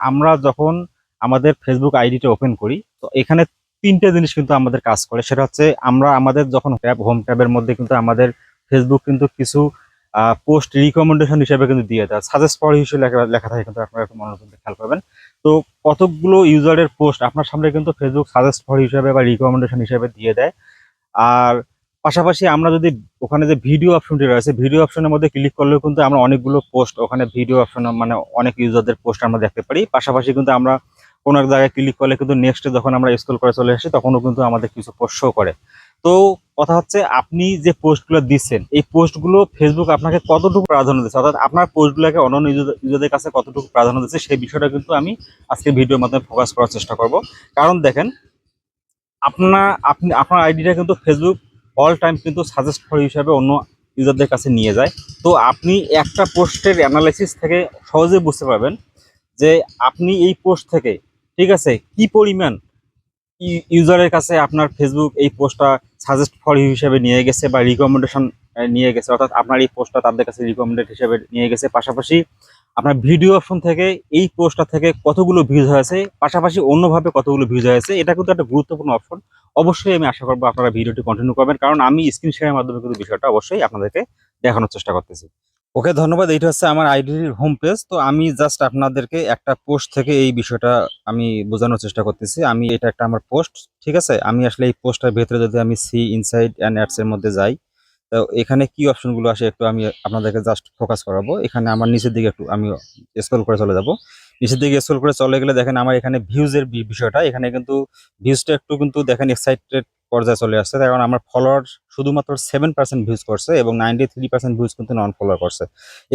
আমরা যখন আমাদের ফেসবুক আইডিটা ওপেন করি, তো এখানে তিনটে জিনিস কিন্তু আমাদের কাজ করে। সেটা হচ্ছে আমরা আমাদের যখন ট্যাব হোম ট্যাবের মধ্যে কিন্তু আমাদের ফেসবুক কিন্তু কিছু পোস্ট রিকমেন্ডেশন হিসেবে কিন্তু দিয়ে দেয়। সাজেস্ট ফর হিসেবে লেখা থাকে কিন্তু আপনারা একটু মনোযোগ খেয়াল করবেন। তো কতগুলো ইউজারের পোস্ট আপনার সামনে কিন্তু ফেসবুক সাজেস্ট ফর হিসেবে বা রিকমেন্ডেশন হিসেবে দিয়ে দেয়। আর পাশাপাশি আমরা যদি ওখানে যে ভিডিও অপশনটি রয়েছে ভিডিও অপশনের মধ্যে ক্লিক করলেও কিন্তু আমরা অনেকগুলো পোস্ট ওখানে ভিডিও অপশন মানে অনেক ইউজারদের পোস্ট আমরা দেখতে পারি। পাশাপাশি কিন্তু আমরা কোনো এক জায়গায় ক্লিক করলে কিন্তু নেক্সটে যখন আমরা স্ক্রল করে চলে আসি, তখনও কিন্তু আমাদের কিছু পোস্ট শো করে। তো কথা হচ্ছে, আপনি যে পোস্টগুলো দিচ্ছেন, এই পোস্টগুলো ফেসবুক আপনাকে কতটুকু প্রাধান্য দিচ্ছে? অর্থাৎ আপনার পোস্টগুলোকে অন্যান্য ইউজারদের কাছে কতটুকু প্রাধান্য দিচ্ছে, সেই বিষয়টা কিন্তু আমি আজকে ভিডিওর মাধ্যমে ফোকাস করার চেষ্টা করব। কারণ দেখেন, আপনার, আপনি, আপনার আইডিটা কিন্তু ফেসবুক অল টাইম কিন্তু সাজেস্ট ফর হিসাবে অন্য ইউজারদের কাছে নিয়ে যায়। তো আপনি একটা পোস্টের অ্যানালাইসিস থেকে সহজে বুঝতে পারবেন যে আপনি এই পোস্ট থেকে, ঠিক আছে, কি পরিমাণ ইউজারের কাছে আপনার ফেসবুক এই পোস্টটা সাজেস্ট ফর হিসেবে নিয়ে গেছে বা রিকমেন্ডেশন নিয়ে গেছে, অর্থাৎ আপনার এই পোস্টটা তাদের কাছে রিকমেন্ডেড হিসেবে নিয়ে গেছে। পাশাপাশি আপনার ভিডিও অপশন থেকে এই পোস্টটা থেকে কতগুলো ভিউজ হয়েছে, পাশাপাশি অন্যভাবে কতগুলো ভিউজ হয়েছে, এটা কিন্তু একটা গুরুত্বপূর্ণ অপশন অবশ্যই আমি আশা করব আপনারা ভিডিওটি কন্টিনিউ করবেন, কারণ আমি স্ক্রিন শেয়ারের মাধ্যমে কিন্তু বিষয়টা অবশ্যই আপনাদেরকে দেখানোর চেষ্টা করতেছি। ওকে, ধন্যবাদ। এইটা হচ্ছে আমার আইডির হোম পেজ তো আমি জাস্ট আপনাদেরকে একটা পোস্ট থেকে এই বিষয়টা আমি বোঝানোর চেষ্টা করতেছি। আমি এটা একটা আমার পোস্ট ঠিক আছে? আমি আসলে এই পোস্টটার ভেতরে যদি আমি সি ইনসাইড অ্যান্ড অ্যাডস এর মধ্যে যাই, তো এখানে কি অপশনগুলো আসে একটু আমি আপনাদেরকে জাস্ট ফোকাস করাবো। এখানে আমার নিচের দিকে একটু আমি স্ক্রল করে চলে যাব। নিচের দিকে স্ক্রল করে চলে গেলে দেখেন আমার এখানে ভিউজের বিষয়টা। এখানে কিন্তু ভিউজটা একটু কিন্তু দেখেন এক্সাইটেড পর্যায়ে চলে আসছে। কারণ আমার ফলোয়ার শুধুমাত্র সেভেন পার্সেন্ট ভিউজ করছে এবং নাইনটি থ্রি পার্সেন্ট ভিউজ কিন্তু নন ফলোয়ার করছে।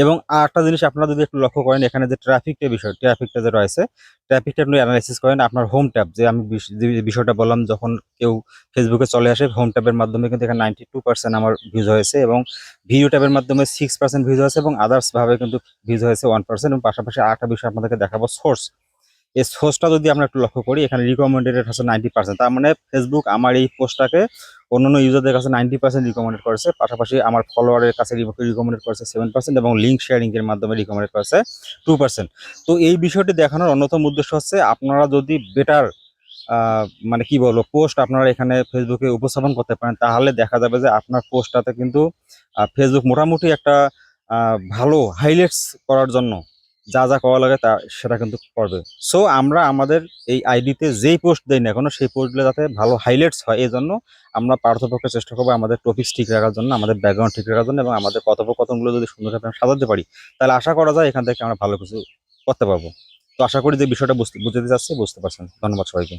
এবং আর একটা জিনিস আপনারা যদি একটু লক্ষ্য করেন, এখানে যে ট্রাফিকটা বিষয় ট্রাফিকটা যে রয়েছে ট্রাফিকটা আপনি অ্যানালাইসিস করেন, আপনার হোম ট্যাব যে আমি বিষ- বিষয়টা বললাম, যখন কেউ ফেসবুকে চলে আসে হোম ট্যাবের মাধ্যমে কিন্তু এখানে নাইনটি টু পার্সেন্ট আমার ভিউজ হয়েছে এবং ভিডিও ট্যাবের মাধ্যমে সিক্স পার্সেন্ট ভিউজ হয়েছে এবং আদার্স ভাবে কিন্তু ভিউজ হয়েছে ওয়ান পার্সেন্ট এবং পাশাপাশি আরেকটা বিষয় আপনাদেরকে দেখাবো সোর্স এই সোর্সটা যদি আমরা একটু লক্ষ্য করি, এখানে রিকমেন্ডেড হচ্ছে নাইনটি পার্সেন্ট তার মানে ফেসবুক আমার এই পোস্টটাকে অন্যান্য ইউজারদের কাছে নাইনটি পার্সেন্ট রিকমেন্ডেড করেছে। পাশাপাশি আমার ফলোয়ারের কাছে রিকমেন্ডেড করেছে সেভেন পার্সেন্ট এবং লিঙ্ক শেয়ারিং এর মাধ্যমে রিকমেন্ডেড করেছে টু পার্সেন্ট তো এই বিষয়টি দেখানোর অন্যতম উদ্দেশ্য হচ্ছে, আপনারা যদি বেটার মানে কি বলব পোস্ট আপনারা এখানে ফেসবুকে উপস্থাপন করতে পারেন, তাহলে দেখা যাবে যে আপনার পোস্টটাতে কিন্তু ফেসবুক মোটামুটি একটা ভালো হাইলাইটস করার জন্য যা যা করা লাগে তা সেটা কিন্তু করবে। সো আমরা আমাদের এই আইডিতে যেই পোস্ট দেই না এখনও সেই পোস্টগুলো যাতে ভালো হাইলাইটস হয় এই জন্য আমরা পার্থপক্ষে চেষ্টা করব আমাদের টপিক্স ঠিক রাখার জন্য, আমাদের ব্যাকগ্রাউন্ড ঠিক রাখার জন্য এবং আমাদের কথোপকথনগুলো যদি সুন্দরভাবে সাজাতে পারি, তাহলে আশা করা যায় এখান থেকে আমরা ভালো কিছু করতে পারব। তো আশা করি যে বিষয়টা বুঝতে বুঝতে চাচ্ছি, বুঝতে পারছেন। ধন্যবাদ সবাইকে।